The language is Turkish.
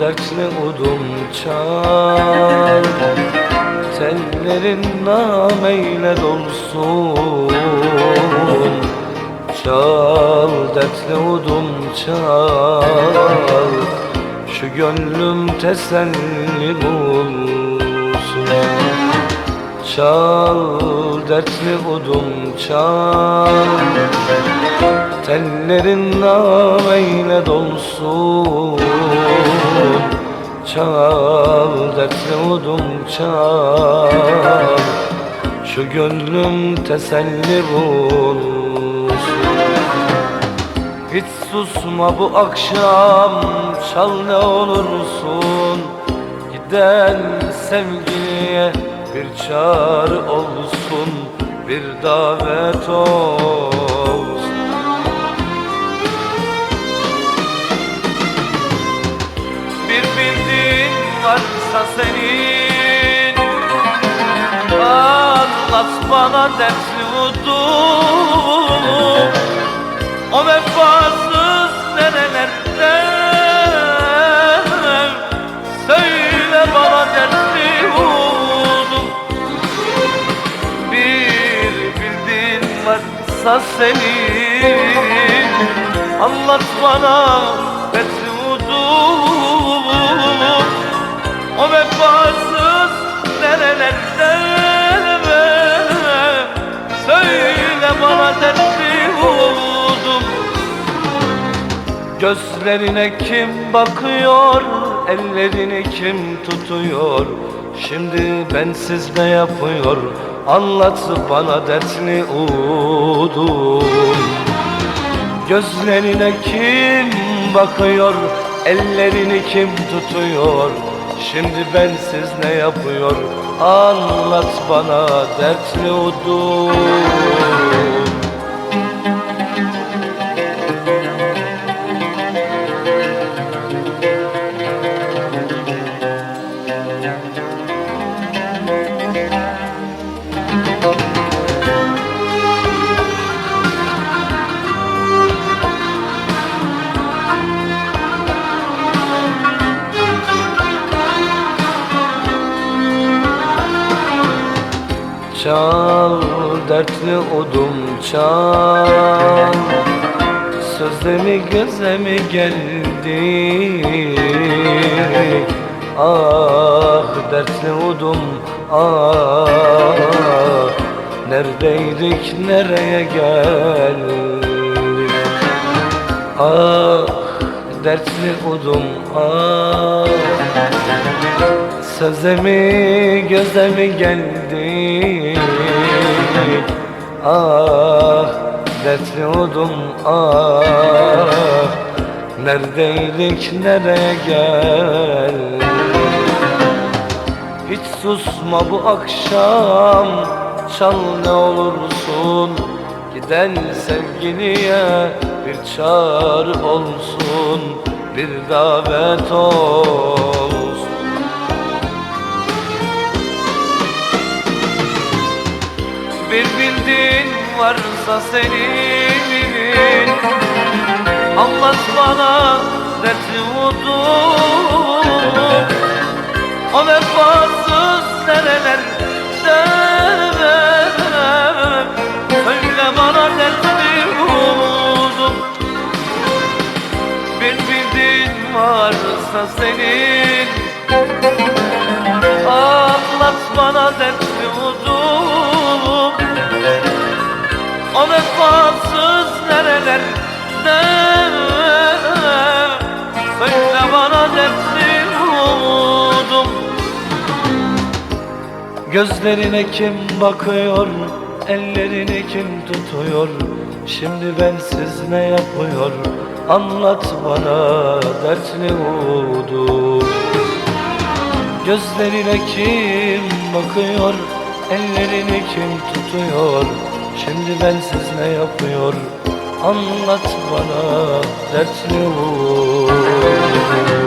dertli udum çal. Tellerin nameyle dolsun. Çal dertli udum çal. Şu gönlüm teselli bulsun. Çal dertli udum çal Tellerin nameyle dolsun. Çal dertli udum çal. Şu gönlüm teselli bulsun. Hiç susma bu akşam Çal ne olursun. Giden sevgiliye bir çağrı olsun Bir davet olsun senin. Anlat bana dertli vurdum O vefasız nerelerde? Söyle bana dertli vurdum Bir bildiğin varsa senin. Anlat bana dertli vurdum O vefasız nerelerde Söyle bana dertli vurdum Gözlerine kim bakıyor, ellerini kim tutuyor? Şimdi bensiz ne yapıyor, anlat bana dertli udum Gözlerine kim bakıyor, ellerini kim tutuyor Şimdi bensiz ne yapıyor, anlat bana dertli udum Çal dertli odum çal. Sözemi gözemi geldi. Ah dertli odum ah. Neredeydik nereye geldik? Ah dertli odum ah Sözemi gözemi geldi. Ah dertli odum ah. Neredeydik nereye gel Hiç susma bu akşam Çal ne olursun. Giden sevgiliye bir çağrı olsun. Bir davet olsun Bir bildiğin varsa senin Anlat bana dertli vurdum O vefasız nerelerde Söyle bana dertli vurdum Bir bildiğin varsa senin. Anlat bana dertli vurdum O vefasız nerelerde Söyle bana dertli vurdum Gözlerine kim bakıyor Ellerini kim tutuyor? Şimdi bensiz ne yapıyor? Anlat bana dertli vurdum Gözlerine kim bakıyor Ellerini kim tutuyor Şimdi bensiz ne yapıyor? Anlat bana dertli vur